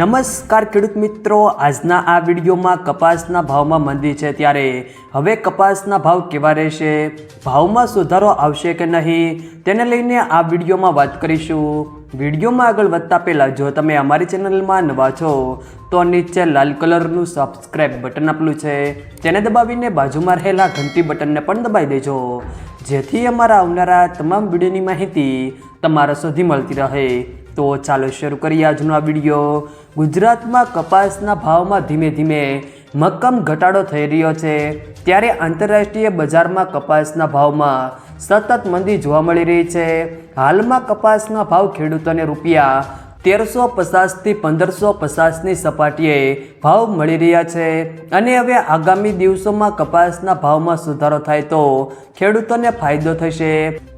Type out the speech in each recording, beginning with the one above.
નમસ્કાર ખેડૂત મિત્રો, આજના આ વિડીયોમાં કપાસના ભાવમાં મંદી છે ત્યારે હવે કપાસના ભાવ કેવા રહેશે, ભાવમાં સુધારો આવશે કે નહીં, તેને લઈને આ વિડીયોમાં વાત કરીશું. વિડીયોમાં આગળ વધતા પહેલાં, જો તમે અમારી ચેનલમાં નવા છો, તો નીચે લાલ કલરનું સબસ્ક્રાઇબ બટન આપેલું છે, તેને દબાવીને બાજુમાં રહેલા ઘંટી બટનને પણ દબાવી દેજો, જેથી અમારા આવનારા તમામ વિડીયોની માહિતી તમારા સુધી મળતી રહે. તો ચાલો શરૂ કરીએ આજનો આ વીડિયો. ગુજરાતમાં કપાસના ભાવમાં ધીમે ધીમે મક્કમ ઘટાડો થઈ રહ્યો છે. ત્યારે આંતરરાષ્ટ્રીય બજારમાં કપાસના ભાવમાં સતત મંદી જોવા મળી રહી છે. હાલમાં કપાસના ભાવ ખેડૂતોને રૂપિયા તેરસો પચાસથી પંદરસો પચાસની સપાટીએ ભાવ મળી રહ્યા છે અને હવે આગામી દિવસોમાં કપાસના ભાવમાં સુધારો થાય તો ખેડૂતોને ફાયદો થશે.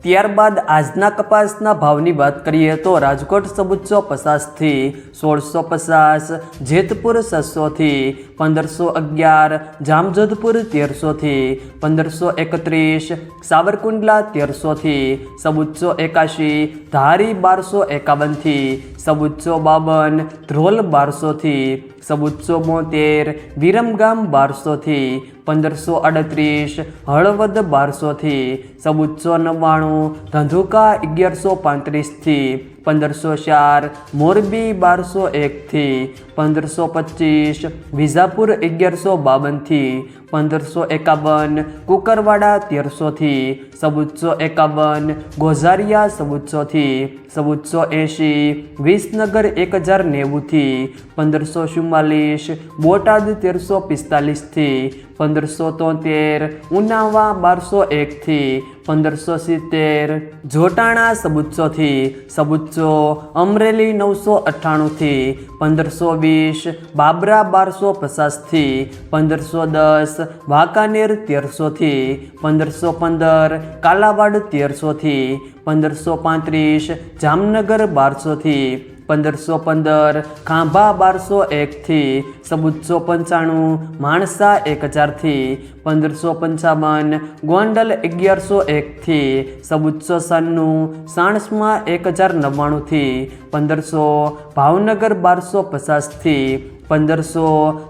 ત્યારબાદ આજના કપાસના ભાવની વાત કરીએ તો રાજકોટ સબુચ્ચો પચાસથી સોળસો પચાસ, જેતપુર છસોથી પંદરસો અગિયાર, જામજોધપુર તેરસોથી પંદરસો એકત્રીસ, સાવરકુંડલા તેરસોથી સબુચ્ચો એકાશી, ધારી બારસો એકાવનથી સબુચ્ચો બાવન ધ્રોલ બારસોથી સબુચ્ચો બોતેર વિરમગામ બારસોથી પંદરસો અડત્રીસ હળવદ બારસોથી સબુચ્ચો નવ્વાણું, ધંધુકા અગિયારસો પાંત્રીસથી, પંદરસો ચાર, મોરબી બારસો એકથી, પંદરસો પચીસ, વિજાપુર અગિયારસો બાવનથી, પંદરસો એકાવન, કુકરવાડા તેરસોથી સબુચ્ચો એકાવન, ગોઝારિયા સબુચ્ચોથી સબુચ્ચો એંશી, વિસનગર એક હજાર નેવુંથી, પંદરસો ચુમ્માલીસ બોટાદ તેરસો પિસ્તાલીસથી પંદરસો તોતેર, ઉનાવા બારસો એકથી પંદરસો સિત્તેર, જોટાણા સબુચ્ચોથી સબુચ્ચો અમરેલી નવસો અઠ્ઠાણુંથી પંદરસો વીસ, બાબરા બારસો પચાસથી પંદરસો દસ, વાંકાનેર તેરસોથી પંદરસો પંદર, કાલાવાડ તેરસોથી પંદરસો પાંત્રીસ, જામનગર બારસોથી પંદરસો પંદર, ખાંભા બારસો એકથી સમુદસો પંચાણું, માણસા એક હજારથી, પંદરસો પંચાવન, ગોંડલ અગિયારસો એકથી સમુદસો સન્નું, સાણસમાં એક હજાર નવ્વાણુંથી, પંદરસો, ભાવનગર બારસો પચાસથી પંદરસો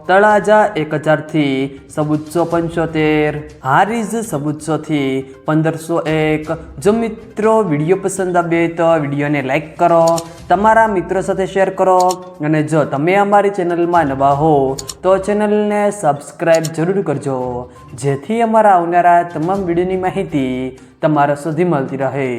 તળાજા એક હજારથી સબુચ્ચો પંચોતેર. હારીઝ સબુચ્ચોથી પંદરસો એક. જો મિત્રો વીડિયો પસંદ આવે તો વિડીયોને લાઇક કરો, તમારા મિત્રો સાથે શેર કરો અને જો તમે અમારી ચેનલમાં નવા હો તો ચેનલને સબસ્ક્રાઈબ જરૂર કરજો, જેથી અમારા આવનારા તમામ વિડીયોની માહિતી તમારા સુધી મળતી રહે.